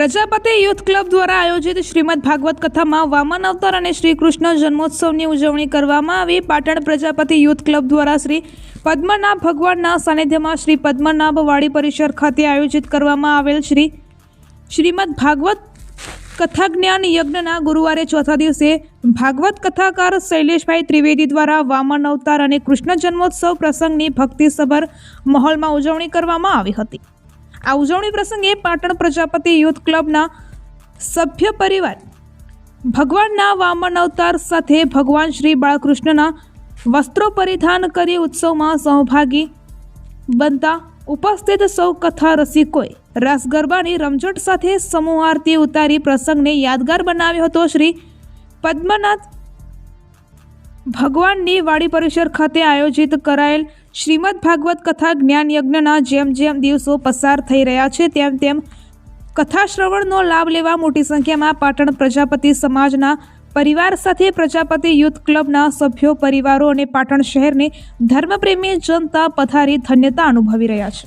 Prajapati youth club દ્વારા આયોજિત શ્રીમદ ભાગવત કથામાં વામન અવતાર અને શ્રી કૃષ્ણ જન્મોત્સવની ઉજવણી કરવામાં આવી. પાટણ પ્રજાપતિ યુથ ક્લબ દ્વારા શ્રી પદ્મનાભ ભગવાનના સાનિધ્યમાં શ્રી પદ્મનાભ વાડી પરિસર ખાતે આયોજિત કરવામાં આવેલ શ્રી શ્રીમદ ભાગવત કથા જ્ઞાન યજ્ઞના ગુરુવારે ચોથા દિવસે ભાગવત કથાકાર શૈલેષભાઈ ત્રિવેદી દ્વારા વામન અવતાર અને કૃષ્ણ જન્મોત્સવ પ્રસંગની ભક્તિસભર માહોલમાં ઉજવણી કરવામાં આવી હતી. આ ઉજવણી પ્રસંગે પાટણ પ્રજાપતિ યુથ ક્લબના સભ્ય પરિવાર ભગવાનના વામન અવતાર સાથે ભગવાન શ્રી બાળકૃષ્ણના વસ્ત્રો પરિધાન કરી ઉત્સવમાં સહભાગી બનતા ઉપસ્થિત સૌ કથા રસિકોએ રાસ ગરબાની રમઝટ સાથે સમૂહ આરતી ઉતારી પ્રસંગને યાદગાર બનાવ્યો હતો શ્રી પદ્મનાથ ભગવાનની વાડી પરિસર ખાતે આયોજિત કરાયેલ શ્રીમદ ભાગવત કથા જ્ઞાન યજ્ઞના જેમ જેમ દિવસો પસાર થઈ રહ્યા છે, તેમ તેમ કથા શ્રવણનો લાભ લેવા મોટી સંખ્યામાં પાટણ પ્રજાપતિ સમાજના પરિવાર સાથે પ્રજાપતિ યુથ ક્લબના સભ્યો, પરિવારો અને પાટણ શહેરની ધર્મપ્રેમી જનતા પથારી ધન્યતા અનુભવી રહ્યા છે.